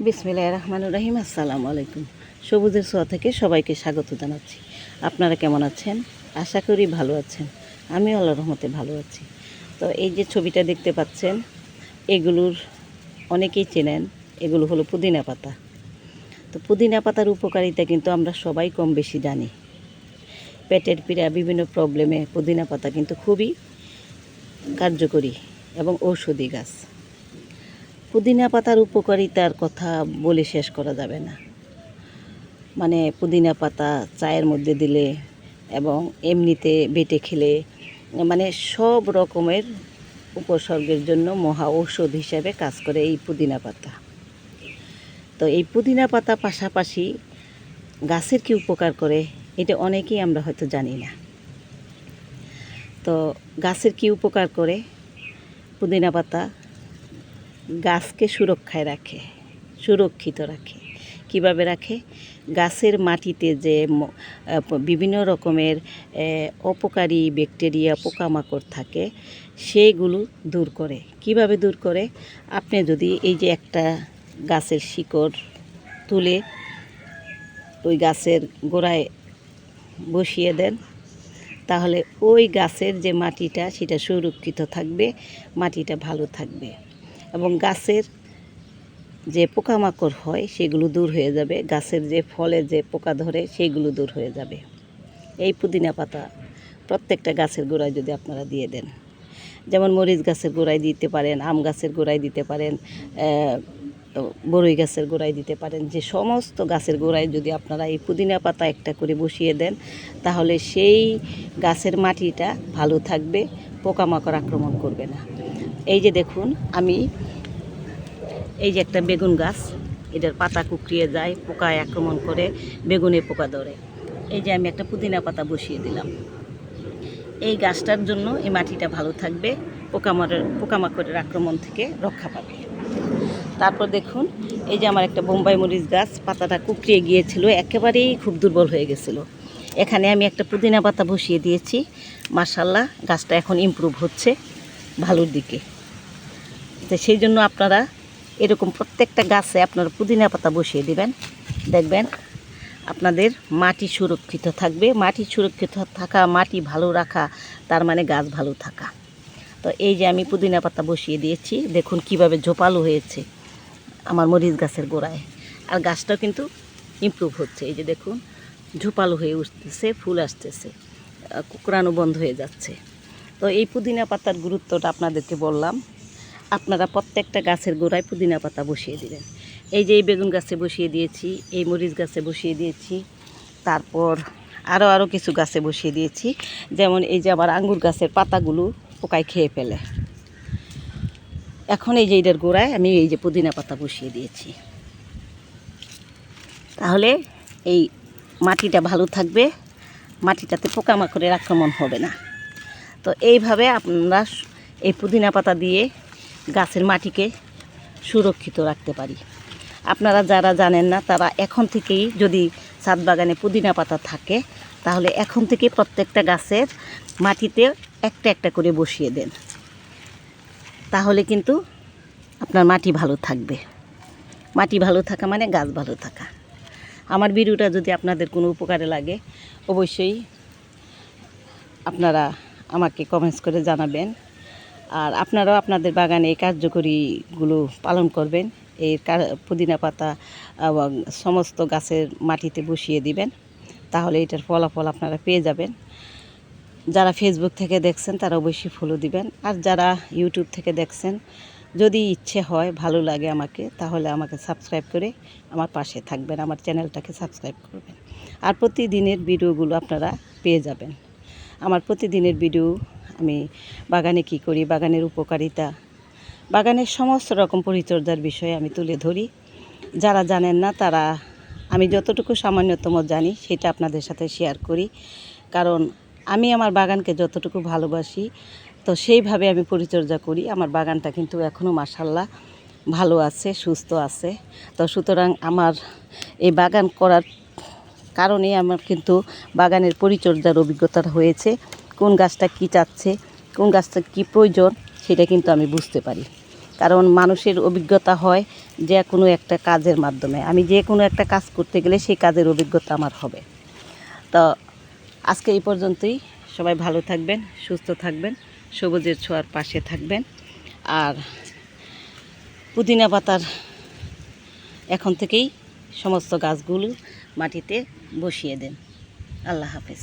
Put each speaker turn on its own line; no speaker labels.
বিসমিল্লাহ রহমানুর রহিম, আসসালামু আলাইকুম। সবুজের সোয়া থেকে সবাইকে স্বাগত জানাচ্ছি। আপনারা কেমন আছেন? আশা করি ভালো আছেন। আমি আল্লাহ রহমতে ভালো আছি। তো এই যে ছবিটা দেখতে পাচ্ছেন, এগুলোর অনেকেই চেনেন। এগুলো হলো পুদিনা পাতা। তো পুদিনা পাতার উপকারিতা কিন্তু আমরা সবাই কম বেশি জানি। পেটের পীড়া, বিভিন্ন প্রবলেমে পুদিনা পাতা কিন্তু খুবই কার্যকরী এবং ঔষধি গাছ। পুদিনা পাতার উপকারিতার কথা বলে শেষ করা যাবে না। মানে পুদিনা পাতা চায়ের মধ্যে দিলে এবং এমনিতে বেটে খেলে মানে সব রকমের উপসর্গের জন্য মহা ঔষধ হিসাবে কাজ করে এই পুদিনা পাতা। তো এই পুদিনা পাতা পাশাপাশি গাছের কি উপকার করে, এটা অনেকেই আমরা হয়তো জানি না। তো গাছের কি উপকার করে পুদিনা পাতা? গাছকে সুরক্ষায় রাখে, সুরক্ষিত রাখে। কীভাবে রাখে? গাছের মাটিতে যে বিভিন্ন রকমের অপকারী ব্যাকটেরিয়া, পোকামাকড় থাকে সেইগুলো দূর করে। কীভাবে দূর করে? আপনি যদি এই যে একটা গাছের শিকড় তুলে ওই গাছের গোড়ায় বসিয়ে দেন, তাহলে ওই গাছের যে মাটিটা, সেটা সুরক্ষিত থাকবে, মাটিটা ভালো থাকবে। এবং গাছের যে পোকামাকড় হয়, সেগুলো দূর হয়ে যাবে। গাছের যে ফলে যে পোকা ধরে সেইগুলো দূর হয়ে যাবে। এই পুদিনা পাতা প্রত্যেকটা গাছের গোড়ায় যদি আপনারা দিয়ে দেন। যেমন মরিচ গাছের গোড়ায় দিতে পারেন, আম গাছের গোড়ায় দিতে পারেন বড়ই গাছের গোড়ায় দিতে পারেন। যে সমস্ত গাছের গোড়ায় যদি আপনারা এই পুদিনা পাতা একটা করে বসিয়ে দেন, তাহলে সেই গাছের মাটিটা ভালো থাকবে, পোকামাকড় আক্রমণ করবে না। এই যে দেখুন, আমি এই যে একটা বেগুন গাছ এটার পাতা কুকড়িয়ে যায়, পোকায় আক্রমণ করে, বেগুনে পোকা ধরে। এই যে আমি একটা পুদিনা পাতা বসিয়ে দিলাম। এই গাছটার জন্য এই মাটিটা ভালো থাকবে পোকামাকড়ের পোকামাকড়ের আক্রমণ থেকে রক্ষা পাবে। তারপর দেখুন, এই যে আমার একটা বোম্বাই মরিচ গাছ, পাতাটা কুকড়িয়ে গিয়েছিল, একেবারেই খুব দুর্বল হয়ে গেছিল। এখানে আমি একটা পুদিনা পাতা বসিয়ে দিয়েছি। মার্শাল্লাহ গাছটা এখন ইমপ্রুভ হচ্ছে ভালোর দিকে। তো সেই জন্য আপনারা এরকম প্রত্যেকটা গাছে আপনারা পুদিনা পাতা বসিয়ে দিবেন। দেখবেন আপনাদের মাটি সুরক্ষিত থাকবে। মাটি সুরক্ষিত থাকা মাটি ভালো রাখা তার মানে গাছ ভালো থাকা। তো এই যে আমি পুদিনা পাতা বসিয়ে দিয়েছি দেখুন কীভাবে ঝোপালো হয়েছে আমার মরিচ গাছের গোড়ায়। আর গাছটাও কিন্তু ইমপ্রুভ হচ্ছে। এই যে দেখুন ঝোপালো হয়ে উঠতেছে ফুল আসতেছে আহ, কুকড়ানো বন্ধ হয়ে যাচ্ছে। তো এই পুদিনা পাতার গুরুত্বটা আপনাদেরকে বললাম আপনারা প্রত্যেকটা গাছের গোড়ায় পুদিনা পাতা বসিয়ে দিবেন। এই যে এই বেগুন গাছে বসিয়ে দিয়েছি, এই মরিচ গাছে বসিয়ে দিয়েছি, তারপর আরও আরও কিছু গাছে বসিয়ে দিয়েছি। যেমন এই যে আবার আঙ্গুর গাছের পাতাগুলো পোকায় খেয়ে ফেলে। এখন এই যে এটার গোড়ায় আমি এই যে পুদিনা পাতা বসিয়ে দিয়েছি। তাহলে এই মাটিটা ভালো থাকবে, মাটিটাতে পোকামাকড়ের আক্রমণ হবে না। তো এইভাবে আপনারা এই পুদিনা পাতা দিয়ে গাছের মাটিকে সুরক্ষিত রাখতে পারি। আপনারা যারা জানেন না, তারা এখন থেকেই যদি ছাদ বাগানে পুদিনা পাতা থাকে, তাহলে এখন থেকে প্রত্যেকটা গাছের মাটিতে একটা একটা করে বসিয়ে দেন। তাহলে কিন্তু আপনার মাটি ভালো থাকবে। মাটি ভালো থাকা মানে গাছ ভালো থাকা। আমার ভিডিওটা যদি আপনাদের কোনো উপকারে লাগে, অবশ্যই আপনারা আমাকে কমেন্টস করে জানাবেন। আর আপনারাও আপনাদের বাগানে এই কার্যকরীগুলো পালন করবেন। এই পুদিনা পাতা সমস্ত গাছের মাটিতে বসিয়ে দিবেন। তাহলে এটার ফলাফল আপনারা পেয়ে যাবেন। যারা ফেসবুক থেকে দেখছেন, তারা অবশ্যই ফলো দিবেন। আর যারা ইউটিউব থেকে দেখছেন, যদি ইচ্ছে হয়, ভালো লাগে আমাকে, তাহলে আমাকে সাবস্ক্রাইব করে আমার পাশে থাকবেন, আমার চ্যানেলটাকে সাবস্ক্রাইব করবেন। আর প্রতিদিনের ভিডিওগুলো আপনারা পেয়ে যাবেন। আমার প্রতিদিনের ভিডিও আমি বাগানে কি করি, বাগানের উপকারিতা। বাগানের সমস্ত রকম পরিচর্যার বিষয়ে আমি তুলে ধরি। যারা জানেন না, তারা, আমি যতটুকু সামান্যতম জানি, সেটা আপনাদের সাথে শেয়ার করি। কারণ আমি আমার বাগানকে যতটুকু ভালোবাসি, তো সেইভাবে আমি পরিচর্যা করি। আমার বাগানটা কিন্তু এখনও মাসাল্লাহ ভালো আছে, সুস্থ আছে। তো সুতরাং আমার এই বাগান করার কারণে আমার কিন্তু বাগানের পরিচর্যার অভিজ্ঞতা হয়েছে। কোন গাছটা কী চাচ্ছে, কোন গাছটা কী প্রয়োজন, সেটা কিন্তু আমি বুঝতে পারি। কারণ মানুষের অভিজ্ঞতা হয় যে কোনো একটা কাজের মাধ্যমে। আমি যে কোনো একটা কাজ করতে গেলে সেই কাজের অভিজ্ঞতা আমার হবে। তো আজকে এই পর্যন্তই। সবাই ভালো থাকবেন, সুস্থ থাকবেন, সবুজের ছোঁয়ার পাশে থাকবেন। আর পুদিনা পাতার এখন থেকেই সমস্ত গাছগুলো মাটিতে বসিয়ে দেন। আল্লাহ হাফেজ।